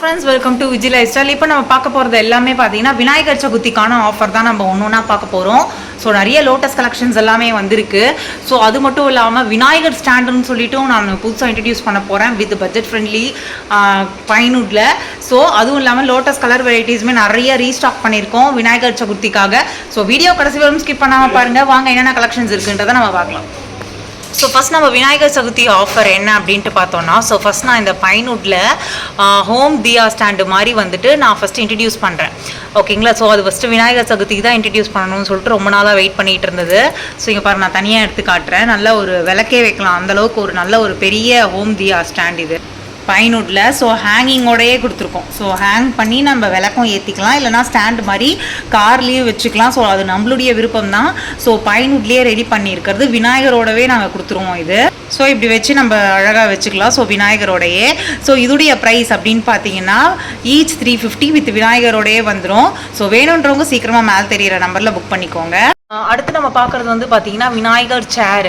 Friends welcome to Vijay lifestyle இப்போ நம்ம பார்க்க போகிறது எல்லாமே பார்த்தீங்கன்னா விநாயகர் சதுர்த்திக்கான ஆஃபர் தான் நம்ம ஒன்று ஒன்றா பார்க்க போகிறோம் ஸோ நிறைய லோட்டஸ் கலெக்ஷன்ஸ் எல்லாமே வந்திருக்கு. ஸோ அது மட்டும் இல்லாமல் விநாயகர் ஸ்டாண்டுன்னு சொல்லிட்டும் நான் புதுசாக இன்ட்ரடியூஸ் பண்ண போகிறேன் வித் பட்ஜெட் ஃப்ரெண்ட்லி பைனுட்ல ஸோ அதுவும் இல்லாமல் லோட்டஸ் கலர் வெரைட்டிஸுமே நிறைய ரீஸ்டாக் பண்ணியிருக்கோம் விநாயகர் சதுர்த்திக்காக. ஸோ வீடியோ கடைசி வரும் ஸ்கிப் பண்ணாமல் பாருங்கள் வாங்க என்னென்ன கலெக்ஷன்ஸ் இருக்குன்றதை நம்ம பார்க்கலாம். ஸோ ஃபஸ்ட் நம்ம விநாயகர் சதுர்த்தி ஆஃபர் என்ன அப்படின்ட்டு பார்த்தோன்னா ஸோ ஃபஸ்ட் நான் இந்த பைன்வுட்டில் ஹோம் தியா ஸ்டாண்டு மாதிரி வந்துட்டு நான் ஃபஸ்ட்டு இன்ட்ரடியூஸ் பண்ணுறேன் ஓகேங்களா ஸோ அது ஃபஸ்ட்டு விநாயகர் சதுர்த்திக்கு தான் இன்ட்ரடியூஸ் பண்ணணும்னு சொல்லிட்டு ரொம்ப நாளாக வெயிட் பண்ணிட்டு இருந்தது. ஸோ இங்கே பாரு நான் தனியாக எடுத்து காட்டுறேன். நல்ல ஒரு விளக்கே வைக்கலாம். அந்தளவுக்கு ஒரு நல்ல ஒரு பெரிய ஹோம் தியா ஸ்டாண்ட் இது. பைன்வுட்டில் ஸோ ஹேங்கிங்கோடையே கொடுத்துருக்கோம். ஸோ ஹேங் பண்ணி நம்ம விளக்கம் ஏற்றிக்கலாம் இல்லைனா ஸ்டாண்ட் மாதிரி கார்லேயும் வச்சுக்கலாம். ஸோ அது நம்மளுடைய விருப்பம் தான் ஸோ பைனுட்லேயே ரெடி பண்ணியிருக்கிறது. விநாயகரோடவே நாங்கள் கொடுத்துருவோம் இது. ஸோ இப்படி வச்சு நம்ம அழகாக வச்சுக்கலாம். ஸோ விநாயகரோடையே. ஸோ இதுடைய ப்ரைஸ் அப்படின்னு பார்த்தீங்கன்னா ஈச் த்ரீ ஃபிஃப்டி வித் விநாயகரோடையே வந்துடும் ஸோ வேணுன்றவங்க சீக்கிரமாக மேலே தெரியிற நம்பரில் புக் பண்ணிக்கோங்க. அடுத்து நம்ம பார்க்குறது வந்து பார்த்தீங்கன்னா விநாயகர் சேர்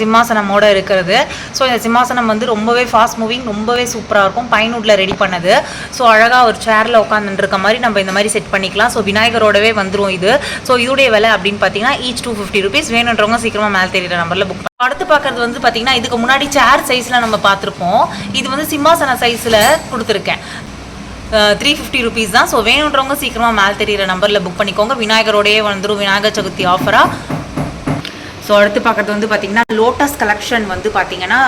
சிம்மாசனமோட இருக்கிறது. ஸோ இந்த சிம்மாசனம் வந்து ரொம்பவே ஃபாஸ்ட் மூவிங் ரொம்பவே சூப்பராக இருக்கும். பைன்வுட்டில் ரெடி பண்ணது. ஸோ அழகாக ஒரு சேரில் உட்காந்துருக்க மாதிரி நம்ம இந்த மாதிரி செட் பண்ணிக்கலாம். ஸோ விநாயகரோடவே வந்துடும் இது. ஸோ இதோடைய விலை அப்படின்னு பார்த்தீங்கன்னா ஈச் டூ ஃபிஃப்டி ருபீஸ் வேணுன்றவங்க சீக்கிரமாக மேலே தெரியுற நம்பரில் புக் அடுத்து பார்க்குறது வந்து பார்த்தீங்கன்னா இதுக்கு முன்னாடி சேர் சைஸில் நம்ம பார்த்துருப்போம். இது வந்து சிம்மாசன சைஸில் கொடுத்துருக்கேன். த்ரீ ஃபிஃப்டி ருபீஸ் தான். ஸோ வேணுன்றவங்க சீக்கிரமாக மேல் தெரியிற நம்பரில் புக் பண்ணிக்கோங்க. விநாயகரோடயே வந்துடும் விநாயகர் சதுர்த்தி ஆஃபராக ஸோ அடுத்து பார்க்குறது வந்து பார்த்திங்கன்னா லோட்டஸ் கலெக்ஷன் வந்து பார்த்திங்கன்னா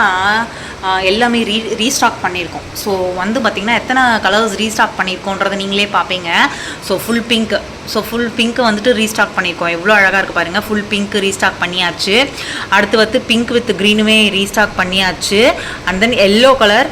எல்லாமே ரீ ரீஸ்டாக் பண்ணியிருக்கோம். ஸோ வந்து பார்த்திங்கன்னா எத்தனை கலர்ஸ் ரீஸ்டாக் பண்ணியிருக்கோன்றதை நீங்களே பார்ப்பீங்க. So full pink so full pink வந்துட்டு ரீஸ்டாக் பண்ணியிருக்கோம். எவ்வளோ அழகாக இருக்குது பாருங்கள் ஃபுல் பிங்க் ரீஸ்டாக் பண்ணியாச்சு. அடுத்து வந்து பிங்க் வித் க்ரீனுமே ரீஸ்டாக் பண்ணியாச்சு. அண்ட் தென் எல்லோ கலர்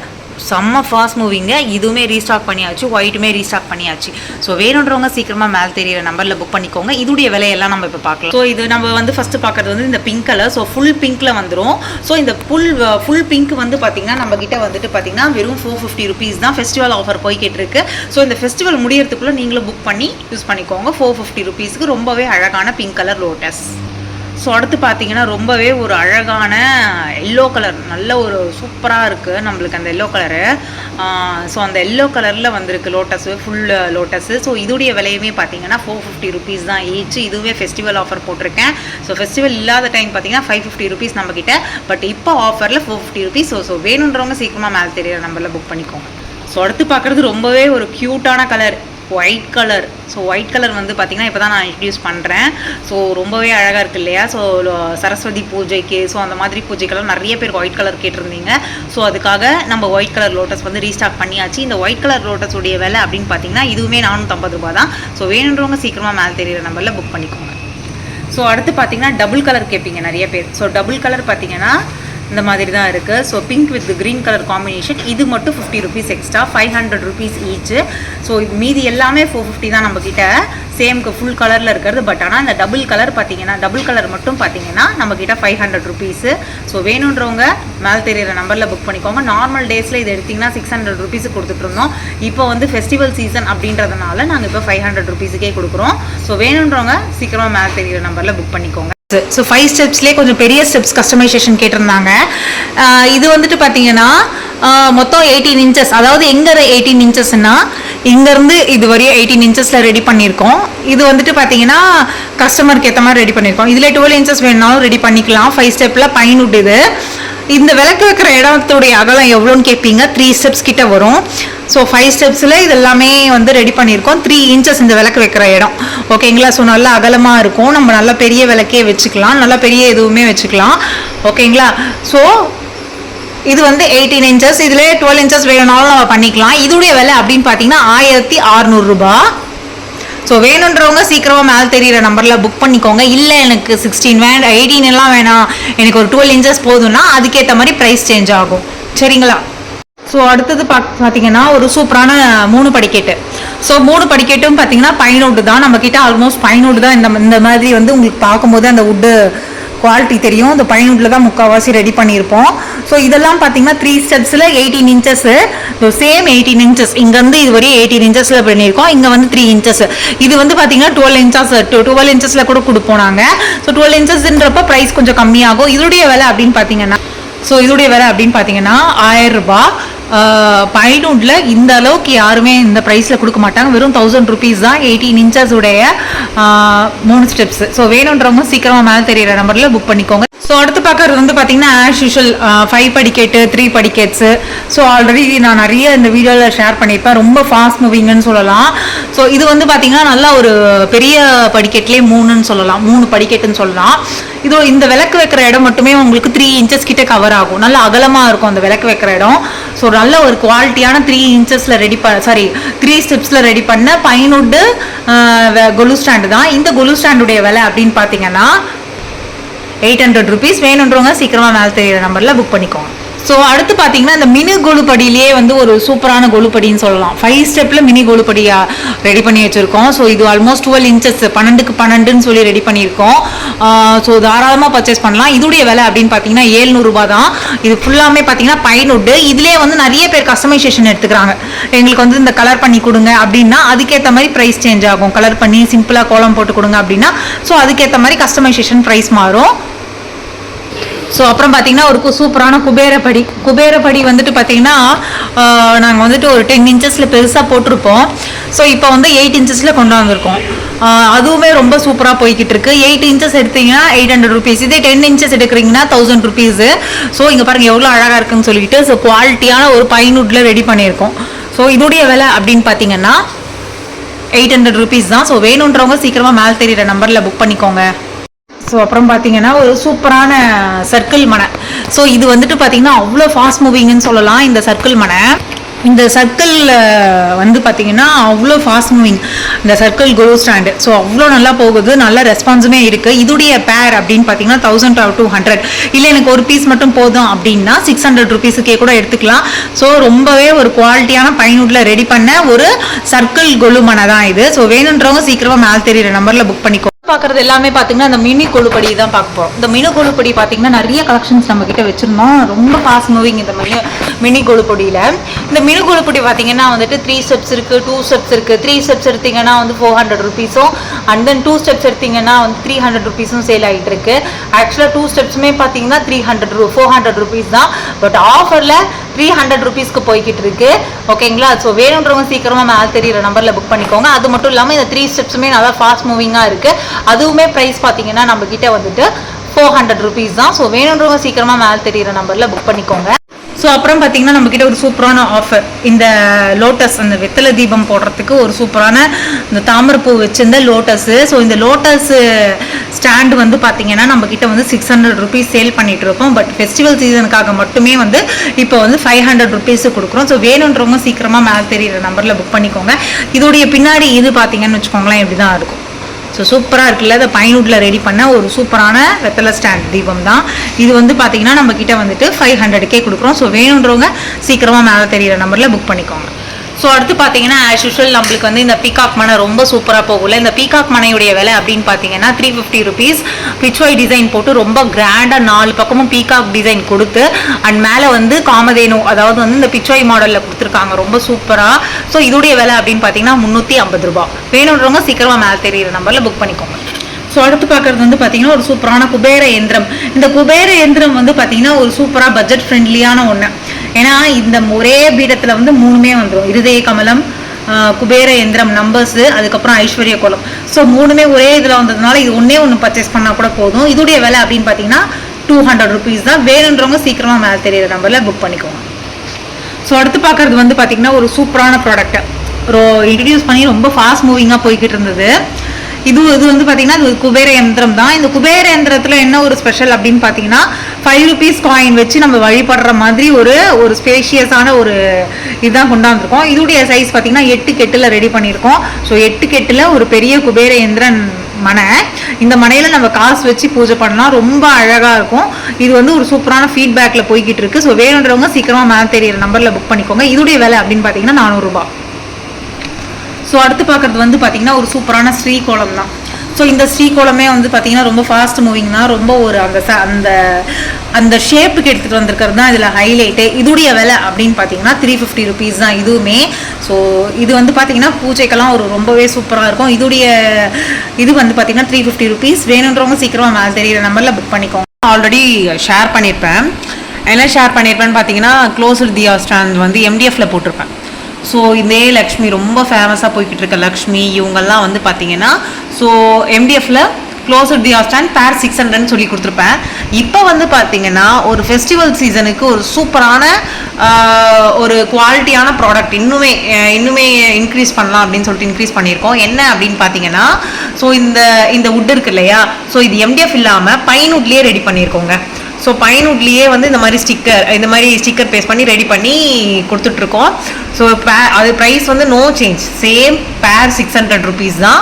செம்ம ஃபாஸ்ட் மூவிங்க இதுவுமே ரீஸ்டாக் பண்ணியாச்சு ஒயிட்டுமே ரீஸ்டாக் பண்ணியாச்சு. ஸோ வேணுன்றவங்க சீக்கிரமாக மேலே தெரியிற நம்பரில் புக் பண்ணிக்கோங்க. இதுடைய விலையெல்லாம் நம்ம இப்போ பார்க்கலாம். ஸோ இது நம்ம வந்து ஃபஸ்ட்டு பார்க்குறது வந்து இந்த பிங்க் கலர் ஸோ ஃபுல் பிங்க்கில் வந்துடும் ஸோ இந்த ஃபுல் ஃபுல் பிங்க் வந்து பார்த்திங்கன்னா நம்ம கிட்ட வந்துட்டு பார்த்திங்கன்னா வெறும் ஃபோர் ஃபிஃப்டி ருபீஸ் தான் ஃபெஸ்டிவல் ஆஃபர் போய்கிட்டு இருக்கு ஸோ இந்த ஃபெஸ்டிவல் முடியறதுக்குள்ளே நீங்களும் புக் பண்ணி யூஸ் பண்ணிக்கோங்க. ஃபோர் ஃபிஃப்டி ருபீஸ்க்கு ரொம்பவே அழகான பிங்க் கலர் லோட்டஸ் ஸோ அடுத்து பார்த்தீங்கன்னா ரொம்பவே ஒரு அழகான எல்லோ கலர் நல்ல ஒரு சூப்பராக இருக்குது நம்மளுக்கு அந்த எல்லோ கலரு ஸோ அந்த எல்லோ கலரில் வந்திருக்கு லோட்டஸு ஃபுல் லோட்டஸு ஸோ இதுடைய விலையுமே பார்த்தீங்கன்னா ஃபோர் ஃபிஃப்டி ருபீஸ் தான் ஏஜ் இதுவே ஃபெஸ்டிவல் ஆஃபர் போட்டிருக்கேன். ஸோ ஃபெஸ்டிவல் இல்லாத டைம் பார்த்தீங்கன்னா ஃபைவ் ஃபிஃப்டி ருபீஸ் நம்மக்கிட்ட பட் இப்போ ஆஃபரில் four fifty rupees so so வேணுன்றவங்க சீக்கிரமாக மேலே தெரியிற நம்பரில் புக் பண்ணிக்கோங்க. ஸோ அடுத்து பார்க்குறது ரொம்பவே ஒரு க்யூட்டான colour white colour so white colour வந்து பார்த்திங்கன்னா இப்போ தான் நான் இன்ட்ரடியூஸ் பண்ணுறேன் ஸோ ரொம்பவே அழகாக இருக்கு இல்லையா? ஸோ சரஸ்வதி பூஜைக்கு ஸோ அந்த மாதிரி பூஜைக்கெல்லாம் நிறைய பேர் ஒயிட் கலர் கேட்டிருந்தீங்க. ஸோ அதுக்காக நம்ம ஒயிட் கலர் லோட்டஸ் வந்து ரீஸ்டாக் பண்ணியாச்சு. இந்த ஒயிட் கலர் லோட்டஸ் உடைய விலை அப்படின்னு பார்த்தீங்கன்னா இதுவுமே நானூற்றம்பது ரூபா தான். ஸோ வேணுன்றவங்க சீக்கிரமாக மேலே தெரியிற நம்பரில் புக் பண்ணிக்கோங்க. ஸோ அடுத்து பார்த்தீங்கன்னா டபுள் கலர் கேட்பீங்க நிறைய பேர். ஸோ டபுள் கலர் பார்த்தீங்கன்னா இந்த மாதிரி தான் இருக்குது so pink with green colour combination இது மட்டும் fifty rupees extra five hundred rupees each so மீதி எல்லாமே ஃபோர் ஃபிஃப்டி தான் நம்மக்கிட்ட சேம்க்கு ஃபுல் கலரில் இருக்கிறது பட் ஆனால் இந்த டபுள் கலர் பார்த்தீங்கன்னா டபுள் கலர் மட்டும் பார்த்தீங்கன்னா நம்மக்கிட்ட ஃபைவ் ஹண்ட்ரட் ருபீஸு ஸோ வேணுன்றவங்க மேலே தெரியிற நம்பரில் புக் பண்ணிக்கோங்க. நார்மல் டேஸில் இது எடுத்திங்கன்னா சிக்ஸ் ஹண்ட்ரட் ருபீஸ் கொடுத்துட்ருந்தோம் இப்போ வந்து ஃபெஸ்டிவல் சீசன் அப்படின்றதுனால நாங்கள் இப்போ ஃபைவ் ஹண்ட்ரட் ருபீஸுக்கே கொடுக்குறோம். ஸோ வேணுன்றவங்க சீக்கிரமாக மேலே தெரியிற நம்பரில் புக் பண்ணிக்கோங்க. ஸோ ஃபைவ் ஸ்டெப்ஸ்லேயே கொஞ்சம் பெரிய ஸ்டெப்ஸ் கஸ்டமைசேஷன் கேட்டிருந்தாங்க. இது வந்துட்டு பார்த்தீங்கன்னா மொத்தம் எயிட்டீன் இன்ச்சஸ் அதாவது எங்கே எயிட்டீன் இன்ச்சஸ்னா இங்கேருந்து இது வரையும் எயிட்டீன் இன்ச்சஸில் ரெடி பண்ணியிருக்கோம். இது வந்துட்டு பார்த்தீங்கன்னா கஸ்டமருக்கு ஏற்ற மாதிரி ரெடி பண்ணியிருக்கோம். இதில் டுவெல் இன்ச்சஸ் வேணுனாலும் ரெடி பண்ணிக்கலாம். ஃபைவ் ஸ்டெப்பில் பைனுட் இது. இந்த விளக்கு வைக்கிற இடத்துடைய அகலம் எவ்வளோன்னு கேட்பீங்க? த்ரீ ஸ்டெப்ஸ் கிட்ட வரும். ஸோ ஃபைவ் ஸ்டெப்ஸில் இது எல்லாமே வந்து ரெடி பண்ணியிருக்கோம். த்ரீ இன்ச்சஸ் இந்த விளக்கு வைக்கிற இடம். ஓகேங்களா ஸோ நல்லா அகலமாக இருக்கும். நம்ம நல்ல பெரிய விளக்கே வச்சுக்கலாம். நல்லா பெரிய எதுவுமே வச்சுக்கலாம். ஓகேங்களா ஸோ இது வந்து எயிட்டீன் இன்ச்சஸ் இதில் டுவெல் இன்ச்சஸ் வேணும்னாலும் நம்ம பண்ணிக்கலாம். இதோடைய விலை அப்படின்னு பார்த்தீங்கன்னா ஆயிரத்தி அறநூறுரூபா ஸோ வேணுன்றவங்க சீக்கிரமாக மேலே தெரியிற நம்பரில் புக் பண்ணிக்கோங்க. இல்லை எனக்கு சிக்ஸ்டீன் வேண்டாம் எயிட்டீன் எல்லாம் வேணாம். எனக்கு ஒரு டுவெல் இன்ச்சஸ் போதும்னா அதுக்கேற்ற மாதிரி ப்ரைஸ் சேஞ்ச் ஆகும். சரிங்களா? ஸோ அடுத்தது பாக் பார்த்தீங்கன்னா ஒரு சூப்பரான மூணு படிக்கட்டு. ஸோ மூணு படிக்கட்டும் பார்த்தீங்கன்னா பைனவுட் தான். நம்மக்கிட்ட ஆல்மோஸ்ட் பைனவுட் தான் இந்த இந்த மாதிரி வந்து உங்களுக்கு பார்க்கும்போது அந்த வுட்டு குவாலிட்டி தெரியும். இந்த பைனவுட்டில் தான் முக்கால்வாசி ரெடி பண்ணியிருப்போம். ஸோ இதெல்லாம் பார்த்தீங்கன்னா three ஸ்டெப்ஸில் eighteen inches same eighteen inches இங்கேருந்து இது வரையும் எயிட்டீன் இன்ச்சஸில் பண்ணியிருக்கோம். இங்கே வந்து த்ரீ இன்ச்சஸ் இது வந்து பார்த்தீங்கன்னா டுவெல் இன்ச்சஸ் டுவெல் இன்ச்சஸில் கூட கொடுப்போம் நாங்கள் ஸோ டுவெல் இன்ச்சஸ்ன்றப்ப ப்ரைஸ் கொஞ்சம் கம்மியாகும். இதோடைய விலை அப்படின்னு பார்த்தீங்கன்னா ஸோ இதோடைய விலை அப்படின்னு பார்த்தீங்கன்னா ஆயிரம் ரூபாய். பைனூட்டில் இந்த அளவுக்கு யாருமே இந்த ப்ரைஸில் கொடுக்க மாட்டாங்க. வெறும் தௌசண்ட் ருபீஸ் தான் எயிட்டீன் இன்ச்சஸ் உடைய மூணு ஸ்டெப்ஸ் ஸோ வேணுன்றவங்க சீக்கிரமாக மேலே தெரியிற நம்பரில் புக் பண்ணிக்கோங்க. ஸோ அடுத்து பார்க்கறது வந்து பார்த்தீங்கன்னா ஆஸ் யூஷுவல் ஃபைவ் படிக்கெட்டு த்ரீ படிக்கெட்ஸு ஸோ ஆல்ரெடி நான் நிறைய இந்த வீடியோவில் ஷேர் பண்ணியிருப்பேன். ரொம்ப ஃபாஸ்ட் மூவிங்னு சொல்லலாம். ஸோ இது வந்து பார்த்தீங்கன்னா நல்லா ஒரு பெரிய படிக்கெட்லேயே மூணுன்னு சொல்லலாம். மூணு படிக்கெட்டுன்னு சொல்லலாம். இதோ இந்த விளக்கு வைக்கிற இடம் மட்டுமே உங்களுக்கு த்ரீ இன்ச்சஸ் கிட்ட கவர் ஆகும். நல்லா அகலமாக இருக்கும் அந்த விளக்கு வைக்கிற இடம். ஸோ நல்ல ஒரு குவாலிட்டியான த்ரீ இன்ச்சஸில் ரெடி ப சாரி த்ரீ ஸ்டெப்ஸில் ரெடி பண்ண பைனுட்டு கொலு ஸ்டாண்டு தான். இந்த கொலு ஸ்டாண்டுடைய விலை அப்படின்னு பார்த்தீங்கன்னா எயிட் ஹண்ட்ரட் ருபீஸ் வேணுன்றவங்க சீக்கிரமாக மேலே தெரியிற நம்பரில் புக் பண்ணிக்கோங்க. ஸோ அடுத்து பார்த்தீங்கன்னா இந்த மினி கொலுப்படியிலேயே வந்து ஒரு சூப்பரான கொலுப்படின்னு சொல்லலாம். ஃபைவ் ஸ்டெப்பில் மினி கொலுப்படியா ரெடி பண்ணி வச்சுருக்கோம். ஸோ இது ஆல்மோஸ்ட் டுவெல் இன்ச்சஸ் பன்னெண்டுக்கு பன்னெண்டுன்னு சொல்லி ரெடி பண்ணியிருக்கோம். ஸோ தாராளமாக பர்ச்சேஸ் பண்ணலாம். இதுடைய விலை அப்படின்னு பார்த்தீங்கன்னா ஏழ்நூறுபா தான் இது ஃபுல்லாமே பார்த்தீங்கன்னா பைனுட்டு இதுலேயே வந்து நிறைய பேர் கஸ்டமைசேஷன் எடுத்துக்கிறாங்க. எங்களுக்கு வந்து இந்த கலர் பண்ணி கொடுங்க அப்படின்னா அதுக்கேற்ற மாதிரி ப்ரைஸ் சேஞ்ச் ஆகும். கலர் பண்ணி சிம்பிளாக கோலம் போட்டு கொடுங்க அப்படின்னா ஸோ அதுக்கேற்ற மாதிரி கஸ்டமைசேஷன் ப்ரைஸ் மாறும். ஸோ அப்புறம் பார்த்தீங்கன்னா ஒரு கு- சூப்பரான குபேரப்படி. குபேரப்படி வந்துட்டு பார்த்தீங்கன்னா நாங்கள் வந்துட்டு ஒரு டென் இன்ச்சஸில் பெருசாக போட்டிருப்போம். ஸோ இப்போ வந்து எயிட் இன்ச்சஸில் கொண்டு வந்திருக்கோம். அதுவுமே ரொம்ப சூப்பராக போய்கிட்டு இருக்கு எயிட் இன்ச்சஸ் எடுத்தீங்கன்னா எயிட் ஹண்ட்ரட் ருபீஸ் இதே டென் இன்ச்சஸ் எடுக்கிறீங்கன்னா தௌசண்ட் ருபீஸு ஸோ இங்கே பாருங்கள் எவ்வளோ அழகாக இருக்குன்னு சொல்லிட்டு ஸோ குவாலிட்டியான ஒரு பைனுட்டில் ரெடி பண்ணியிருக்கோம். ஸோ இதோடைய விலை அப்படின்னு பார்த்தீங்கன்னா எயிட் ஹண்ட்ரட் ருபீஸ் தான். ஸோ வேணுன்றவங்க சீக்கிரமாக மேலே தெரியிற நம்பரில் புக் பண்ணிக்கோங்க. ஸோ அப்புறம் பார்த்தீங்கன்னா ஒரு சூப்பரான சர்க்கிள் மனை. ஸோ இது வந்துட்டு பார்த்தீங்கன்னா அவ்வளோ ஃபாஸ்ட் மூவிங்னு சொல்லலாம் இந்த சர்க்கிள் மனை. இந்த சர்க்கிள் வந்து பார்த்தீங்கன்னா அவ்வளோ ஃபாஸ்ட் மூவிங் இந்த சர்க்கிள் கோ ஸ்டாண்டு ஸோ அவ்வளோ நல்லா போகுது நல்ல ரெஸ்பான்ஸுமே இருக்குது இதுடைய பேர் அப்படின்னு பார்த்தீங்கன்னா தௌசண்ட் டூ ஹண்ட்ரட் இல்லை எனக்கு ஒரு பீஸ் மட்டும் போதும் அப்படின்னா சிக்ஸ் ஹண்ட்ரட் ருபீஸுக்கே கூட எடுத்துக்கலாம். ஸோ ரொம்பவே ஒரு குவாலிட்டியான பயனுள்ள ரெடி பண்ண ஒரு சர்க்கிள் கொலு மனை தான் இது. ஸோ வேணுன்றவங்க சீக்கிரமாக மேல் தெரியிற நம்பரில் புக் பண்ணிக்கோ. பார்க்குறது எல்லாமே பார்த்தீங்கன்னா இந்த மினி கொழுப்படி தான் பார்க்க போகிறோம் இந்த மினி கொழுப்படி பார்த்தீங்கன்னா நிறைய கலெக்ஷன்ஸ் நம்ம கிட்ட வச்சிருந்தோம். ரொம்ப ஃபாஸ்ட் மூவிங் இந்த மினி மினி கொழுப்படியில். இந்த மினி கொழுப்படி பார்த்தீங்கன்னா வந்துட்டு த்ரீ ஸ்டெப்ஸ் இருக்குது டூ ஸ்டெப்ஸ் இருக்குது த்ரீ ஸ்டெப்ஸ் எடுத்தீங்கன்னா வந்து ஃபோர் ஹண்ட்ரட் ருபீஸும் அண்ட் தென் டூ ஸ்டெப்ஸ் எடுத்தீங்கன்னா வந்து த்ரீ ஹண்ட்ரட் ருபீஸும் சேல் ஆகிட்டு இருக்கு. ஆக்சுவலாக டூ ஸ்டெப்ஸுமே பார்த்தீங்கன்னா த்ரீ ஹண்ட்ரட் ரூ ஃபோர் ஹண்ட்ரட் ருபீஸ் தான். பட் ஆஃபரில் த்ரீ ஹண்ட்ரட் ருபீஸ்க்கு போய்கிட்டு இருக்கு. ஓகேங்களா ஸோ வேணுன்றவங்க சீக்கிரமாக மேலே தெரியிற நம்பரில் புக் பண்ணிக்கோங்க. அது மட்டும் இல்லாமல் இந்த த்ரீ ஸ்டெப்ஸுமே நல்லா ஃபாஸ்ட் மூவிங்காக இருக்குது அதுவுமே ப்ரைஸ் பார்த்தீங்கன்னா நம்ம வந்துட்டு ஃபோர் ஹண்ட்ரட் ருபீஸ் தான். ஸோ வேணுன்றவங்க சீக்கிரமாக மேலே தெரியிற நம்பரில் புக் பண்ணிக்கோங்க. ஸோ அப்புறம் பார்த்தீங்கன்னா நம்மக்கிட்ட ஒரு சூப்பரான ஆஃபர் இந்த லோட்டஸ் அந்த வெத்தலை தீபம் போடுறதுக்கு ஒரு சூப்பரான இந்த தாமரைப்பூ வச்சிருந்த லோட்டஸு ஸோ இந்த லோட்டஸ் ஸ்டாண்டு வந்து பார்த்தீங்கன்னா நம்மக்கிட்ட வந்து சிக்ஸ் ஹண்ட்ரட் ருபீஸ் சேல் பண்ணிகிட்டு இருக்கோம். பட் ஃபெஸ்டிவல் சீசனுக்காக மட்டுமே வந்து இப்போ வந்து ஃபைவ் ஹண்ட்ரட் ருபீஸு கொடுக்குறோம். ஸோ வேணுன்றவங்க சீக்கிரமாக மேலே தெரியிற நம்பரில் புக் பண்ணிக்கோங்க. இதோடைய பின்னாடி இது பார்த்தீங்கன்னு வச்சுக்கோங்களேன் இப்படி தான் இருக்கும். ஸோ சூப்பராக இருக்குல்ல? இந்த பைனூட்டில் ரெடி பண்ண ஒரு சூப்பரான வெத்தலை ஸ்டாண்ட் தீபம் தான் இது வந்து பார்த்தீங்கன்னா நம்ம கிட்ட வந்துட்டு ஃபைவ் ஹண்ட்ரடுக்கே கொடுக்குறோம். ஸோ வேணுன்றவங்க சீக்கிரமாக மேலே தெரியிற நம்பரில் புக் பண்ணிக்கோங்க. ஸோ அடுத்து பார்த்தீங்கன்னா ஆஸ் யூஷுவல் நம்மளுக்கு வந்து இந்த பீகாக் மனை ரொம்ப சூப்பராக போகல இந்த பீகாக் மனையுடைய விலை அப்படின்னு பார்த்தீங்கன்னா three fifty rupees Pichwai design போட்டு ரொம்ப கிராண்டாக நாலு பக்கமும் பீகாக் டிசைன் கொடுத்து அண்ட் மேலே வந்து காமதேனு அதாவது வந்து இந்த பிச்வாய் மாடலில் கொடுத்துருக்காங்க. ரொம்ப சூப்பராக ஸோ இதோடைய விலை அப்படின்னு பார்த்தீங்கன்னா முந்நூற்றி ஐம்பது ரூபா. வேணுன்றவங்க சீக்கிரமாக மேலே தெரியிற நம்பரில் புக் பண்ணிக்கோங்க. ஸோ அடுத்து பார்க்குறது வந்து பார்த்தீங்கன்னா ஒரு சூப்பரான குபேர எந்திரம் இந்த குபேர எந்திரம் வந்து பார்த்தீங்கன்னா ஒரு சூப்பராக பட்ஜெட் ஃப்ரெண்ட்லியான ஒன்று ஏன்னா இந்த ஒரே பீடத்தில் வந்து மூணுமே வந்துடும் இருதய கமலம் குபேர எந்திரம் நம்பர்ஸு அதுக்கப்புறம் ஐஸ்வர்ய கோலம். ஸோ மூணுமே ஒரே இதில் வந்ததுனால இது ஒன்றே ஒன்று பர்ச்சேஸ் பண்ணால் கூட போதும். இதோடைய விலை அப்படின்னு பார்த்தீங்கன்னா டூ ஹண்ட்ரட் ருபீஸ் தான். வேணுன்றவங்க சீக்கிரமாக மேலே தெரியிற நம்பரில் புக் பண்ணிக்கோங்க. ஸோ அடுத்து பார்க்குறது வந்து பார்த்தீங்கன்னா ஒரு சூப்பரான ப்ராடக்ட் ரோ இன்ட்ரடியூஸ் பண்ணி ரொம்ப ஃபாஸ்ட் மூவிங்காக போய்கிட்டு இருந்தது. இது இது வந்து பார்த்தீங்கன்னா இது குபேர யந்திரம் தான். இந்த குபேர யந்திரத்தில் என்ன ஒரு ஸ்பெஷல் அப்படின்னு பார்த்தீங்கன்னா ஃபைவ் ருபீஸ் காயின் வச்சு நம்ம வழிபடுற மாதிரி ஒரு ஒரு ஸ்பேஷியஸான ஒரு இதுதான் கொண்டாந்துருக்கோம். இதோடைய சைஸ் பார்த்தீங்கன்னா எட்டு கெட்டில் ரெடி பண்ணியிருக்கோம். ஸோ எட்டு கெட்டில் ஒரு பெரிய குபேர யந்திரன் மனை. இந்த மனையில் நம்ம காசு வச்சு பூஜை பண்ணலாம் ரொம்ப அழகாக இருக்கும். இது வந்து ஒரு சூப்பரான ஃபீட்பேக்கில் போய்கிட்டு இருக்கு. ஸோ வேணுன்றவங்க சீக்கிரமாக மேலே தெரியிற நம்பரில் புக் பண்ணிக்கோங்க. இதோடைய விலை அப்படின்னு பார்த்தீங்கன்னா நானூறுரூபா ஸோ அடுத்து பார்க்குறது வந்து பார்த்தீங்கன்னா ஒரு சூப்பரான ஸ்ரீகோளம் தான். ஸோ இந்த ஸ்ரீகோளமே வந்து பார்த்தீங்கன்னா ரொம்ப ஃபாஸ்ட் மூவிங் தான். ரொம்ப ஒரு அந்த ச- அந்த அந்த ஷேப்புக்கு எடுத்துகிட்டு வந்திருக்கிறது தான் இதில் ஹைலைட்டு இதுடைய விலை அப்படின்னு பார்த்தீங்கன்னா த்ரீ ஃபிஃப்டி ருபீஸ் தான் இதுவுமே. ஸோ இது வந்து பார்த்தீங்கன்னா பூஜைக்கெல்லாம் ஒரு ரொம்பவே சூப்பராக இருக்கும். இதுடைய இது வந்து பார்த்தீங்கன்னா த்ரீ ஃபிஃப்டி ருபீஸ் வேணுன்றவங்க சீக்கிரமாக மேலே தெரியிற நம்பரில் புக் பண்ணிக்கோங்க. ஆல்ரெடி ஷேர் பண்ணியிருப்பேன் என்ன ஷேர் பண்ணியிருப்பேன்னு பார்த்தீங்கன்னா க்ளோஸ்டு தியா ஸ்டாண்ட் வந்து எம்டிஎஃப்ல போட்டிருப்பேன். ஸோ இதே லக்ஷ்மி ரொம்ப ஃபேமஸாக போய்கிட்டு இருக்க லக்ஷ்மி இவங்கெல்லாம் வந்து பார்த்தீங்கன்னா so எம்டிஎஃப்ல closed diya stand pair six ஹண்ட்ரட்னு சொல்லி கொடுத்துருப்பேன். இப்போ வந்து பார்த்தீங்கன்னா ஒரு ஃபெஸ்டிவல் சீசனுக்கு ஒரு சூப்பரான ஒரு குவாலிட்டியான ப்ராடக்ட் இன்னுமே இன்னுமே இன்க்ரீஸ் பண்ணலாம் அப்படின்னு சொல்லிட்டு இன்க்ரீஸ் பண்ணியிருக்கோம். என்ன அப்படின்னு பார்த்தீங்கன்னா ஸோ இந்த இந்த உட் இருக்கு இல்லையா? ஸோ இது எம்டிஎஃப் இல்லாமல் பைன்வுட்லேயே ரெடி பண்ணியிருக்கோங்க. ஸோ பைன்வுட்லேயே வந்து இந்த மாதிரி ஸ்டிக்கர் இந்த மாதிரி ஸ்டிக்கர் பேஸ்ட் பண்ணி ரெடி பண்ணி கொடுத்துட்ருக்கோம். ஸோ அது ப்ரைஸ் வந்து no change same pair six hundred rupees தான்.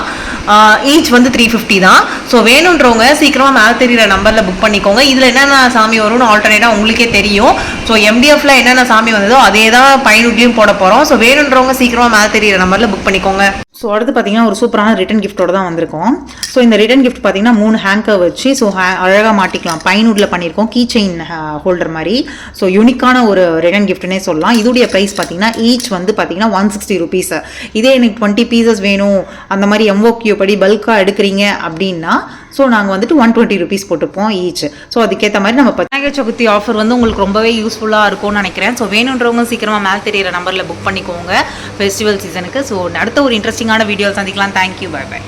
ஈச் வந்து த்ரீ ஃபிஃப்டி தான். ஸோ வேணுன்றவங்க சீக்கிரமாக மேலே தெரியிற நம்பரில் புக் பண்ணிக்கோங்க. இதில் என்னென்ன சாமி வரும்னு ஆல்டர்னேட்டாக உங்களுக்கே தெரியும். ஸோ எம்டிஎஃப்ல என்னென்ன சாமி வந்ததோ அதே தான் பைன்வுட்லேயும் போட போகிறோம் ஸோ வேணுன்றவங்க சீக்கிரமாக மேலே தெரியிற நம்பரில் புக் பண்ணிக்கோங்க. ஸோ அடுத்து பார்த்தீங்கன்னா ஒரு சூப்பரான ரிட்டன் கிஃப்ட்டோட தான் வந்திருக்கோம். ஸோ இந்த ரிட்டன் கிஃப்ட் பார்த்தீங்கன்னா மூணு ஹேங்கர் வச்சு ஸோ அழகாக மாட்டிக்கலாம். பைன்வுட்டில் பண்ணியிருக்கோம். கீ செயின் ஹோல்டர் மாதிரி. ஸோ யூனிக்கான ஒரு ரிட்டன் கிஃப்ட்னே சொல்லலாம். இதோடைய ப்ரைஸ் பார்த்தீங்கன்னா ஈச் வந்து பார்த்தீங்கன்னா ஒன் சிக்ஸ்டி ருபீஸ் இதே எனக்கு டுவெண்ட்டி பீசஸ் வேணும். அந்த மாதிரி எம்ஓக்யூ படி பல்காக எடுக்கிறீங்க அப்படின்னா ஸோ நாங்கள் வந்துட்டு ஒன் டுவெண்ட்டி ருபீஸ் போட்டுப்போம் ஈச் ஸோ அதுக்கேற்ற மாதிரி நம்ம விநாயகர் சதுர்த்தி ஆஃபர் வந்து உங்களுக்கு ரொம்பவே யூஸ்ஃபுல்லாக இருக்கும்னு நினைக்கிறேன். ஸோ வேணுன்றவங்க சீக்கிரமாக மேல் தெரியிற நம்பரில் புக் பண்ணிக்கோங்க. ஃபெஸ்டிவல் சீசனுக்கு ஸோ அடுத்த ஒரு இன்ட்ரெஸ்டிங்கான வீடியோ சந்திக்கலாம். Thank you bye by